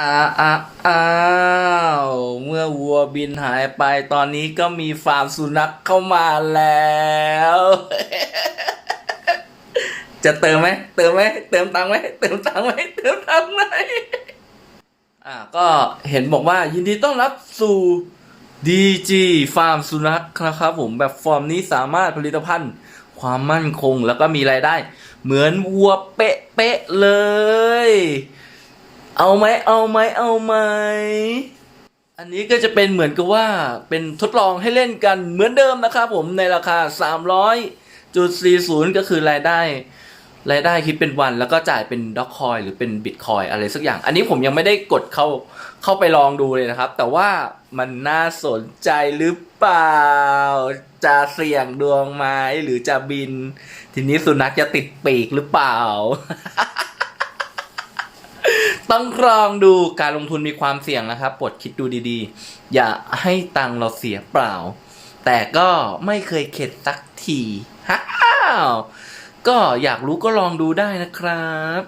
อ้าอ้าอ้าวเมื่อวัวบินหายไปตอนนี้ก็มีฟาร์มสุนัขเข้ามาแล้ว จะเติมไหมเติมไหมเติมตังค์ไหมเติมตังค์ไหมเติมตังค์ไหมอ่าก็เห็นบอกว่ายินดีต้อนรับสู่ DG ฟาร์มสุนัขนะครับผมแบบฟอร์มนี้สามารถผลิตภัณฑ์ความมั่นคงแล้วก็มีรายได้ เหมือนวัวเป๊ะๆเลย เอาไหมเอาไหมเอาไหมอันนี้ก็จะเป็นเหมือนกับว่าเป็นทดลองให้เล่นกันเหมือนเดิมนะครับผมในราคา 300.40 ก็คือรายได้ รายได้คิดเป็นวันแล้วก็จ่ายเป็นด็อกคอยหรือเป็นบิตคอยอะไรสักอย่าง อันนี้ผมยังไม่ได้กดเข้าเข้าไปลองดูเลยนะครับ แต่ว่ามันน่าสนใจหรือเปล่า จะเสี่ยงดวงไหมหรือจะบิน ทีนี้สุนัขจะติดปีกหรือเปล่า ต้องลองดูการลงทุนมีความเสี่ยงนะครับปวดคิดดูดีๆ อย่าให้ตังเราเสียเปล่า แต่ก็ไม่เคยเข็ดสักทีฮ่าก็อยากรู้ก็ลองดูได้นะครับ